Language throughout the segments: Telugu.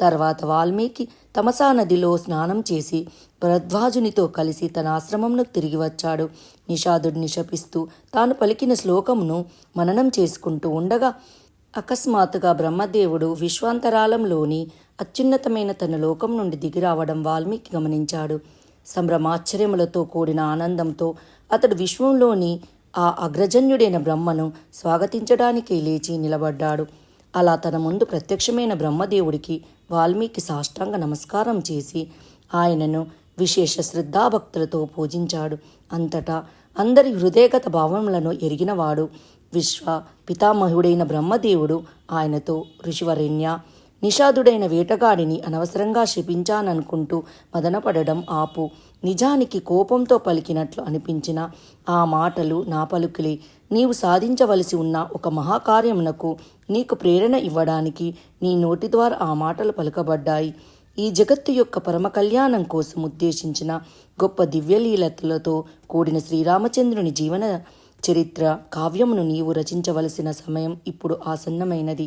తర్వాత వాల్మీకి తమసా నదిలో స్నానం చేసి భరద్వాజునితో కలిసి తన ఆశ్రమంను తిరిగి వచ్చాడు. నిషాదుడిని శపిస్తూ తాను పలికిన శ్లోకమును మననం చేసుకుంటూ ఉండగా అకస్మాత్తుగా బ్రహ్మదేవుడు విశ్వాంతరాలంలోని అత్యున్నతమైన తన లోకం నుండి దిగిరావడం వాల్మీకి గమనించాడు. సంభ్రమాశ్చర్యములతో కూడిన ఆనందంతో అతడు విశ్వంలోని ఆ అగ్రజన్యుడైన బ్రహ్మను స్వాగతించడానికి లేచి నిలబడ్డాడు. అలా తన ముందు ప్రత్యక్షమైన బ్రహ్మదేవుడికి వాల్మీకి సాష్టాంగ నమస్కారం చేసి ఆయనను విశేష శ్రద్ధాభక్తులతో పూజించాడు. అంతటా అందరి హృదయగత భావములను ఎరిగినవాడు విశ్వ పితామహుడైన బ్రహ్మదేవుడు. ఆయనతో ఋషివరణ్య నిషాదుడైన వేటగాడిని అనవసరంగా శపించాననుకుంటూ మదనపడడం ఆపు. నిజానికి కోపంతో పలికినట్లు అనిపించిన ఆ మాటలు నా పలుకులే. నీవు సాధించవలసి ఉన్న ఒక మహాకార్యమునకు నీకు ప్రేరణ ఇవ్వడానికి నీ నోటి ద్వారా ఆ మాటలు పలుకబడ్డాయి. ఈ జగత్తు యొక్క పరమ కళ్యాణం కోసం ఉద్దేశించిన గొప్ప దివ్యలీలతలతో కూడిన శ్రీరామచంద్రుని జీవన చరిత్ర కావ్యమును నీవు రచించవలసిన సమయం ఇప్పుడు ఆసన్నమైనది.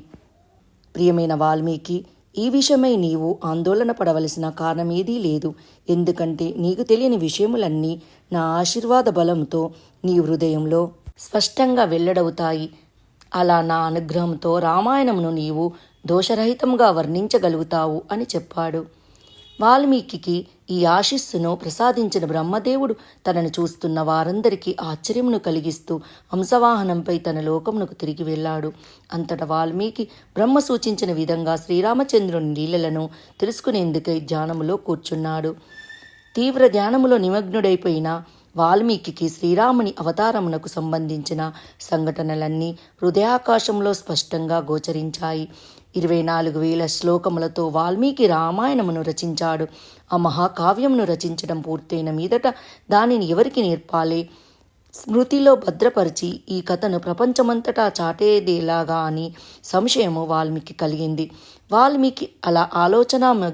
ప్రియమైన వాల్మీకి ఈ విషయమై నీవు ఆందోళన పడవలసిన కారణమేదీ లేదు. ఎందుకంటే నీకు తెలియని విషయములన్నీ నా ఆశీర్వాద బలంతో నీ హృదయంలో స్పష్టంగా వెల్లడవుతాయి. అలా నా అనుగ్రహంతో రామాయణమును నీవు దోషరహితంగా వర్ణించగలుగుతావు అని చెప్పాడు. వాల్మీకి ఈ ఆశిస్సును ప్రసాదించిన బ్రహ్మదేవుడు తనను చూస్తున్న వారందరికీ ఆశ్చర్యమును కలిగిస్తూ హంసవాహనంపై తన లోకమునకు తిరిగి వెళ్ళాడు. అంతట వాల్మీకి బ్రహ్మ సూచించిన విధంగా శ్రీరామచంద్రుని లీలలను తెలుసుకునేందుకై ధ్యానములో కూర్చున్నాడు. తీవ్ర ధ్యానములో నిమగ్నుడైపోయిన వాల్మీకి శ్రీరాముని అవతారమునకు సంబంధించిన సంఘటనలన్నీ హృదయాకాశంలో స్పష్టంగా గోచరించాయి. ఇరవై నాలుగు వేల శ్లోకములతో వాల్మీకి రామాయణమును రచించాడు. ఆ మహాకావ్యమును రచించడం పూర్తయిన మీదట దానిని ఎవరికి నేర్పాలి? స్మృతిలో భద్రపరిచి ఈ కథను ప్రపంచమంతటా చాటేదేలాగా అని సంశయము వాల్మీకి కలిగింది. వాల్మీకి అలా ఆలోచన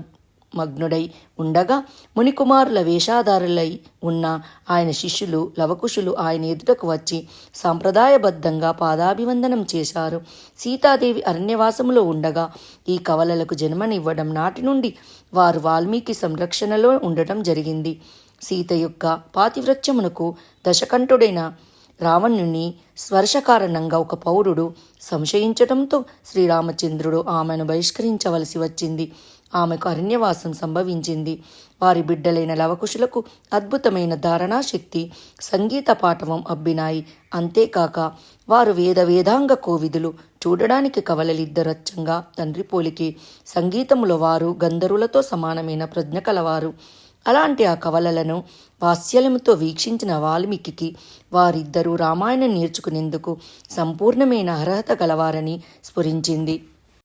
మగ్నుడై ఉండగా మునికుమారుల వేషాధారులై ఉన్న ఆయన శిష్యులు లవకుశులు ఆయన ఎదుటకు వచ్చి సాంప్రదాయబద్ధంగా పాదాభివందనం చేశారు. సీతాదేవి అరణ్యవాసములో ఉండగా ఈ కవలలకు జన్మనివ్వడం నాటి నుండి వారు వాల్మీకి సంరక్షణలో ఉండటం జరిగింది. సీత యొక్క పాతివ్రత్యమునకు దశకంఠుడైన రావణుని స్వర్శ కారణంగా ఒక పౌరుడు సంశయించటంతో శ్రీరామచంద్రుడు ఆమెను బహిష్కరించవలసి వచ్చింది. ఆమెకు అరణ్యవాసం సంభవించింది. వారి బిడ్డలైన లవకుశులకు అద్భుతమైన ధారణాశక్తి సంగీత పాఠవం అబ్బినాయి. అంతేకాక వారు వేద వేదాంగ కోవిదులు. చూడడానికి కవలలిద్దరచ్చంగా తండ్రి పోలికి సంగీతములో వారు గంధర్వులతో సమానమైన ప్రజ్ఞ కలవారు. అలాంటి ఆ కవలలను వాత్సల్యంతో వీక్షించిన వాల్మీకి వారిద్దరూ రామాయణం నేర్చుకునేందుకు సంపూర్ణమైన అర్హత గలవారని స్ఫురించింది.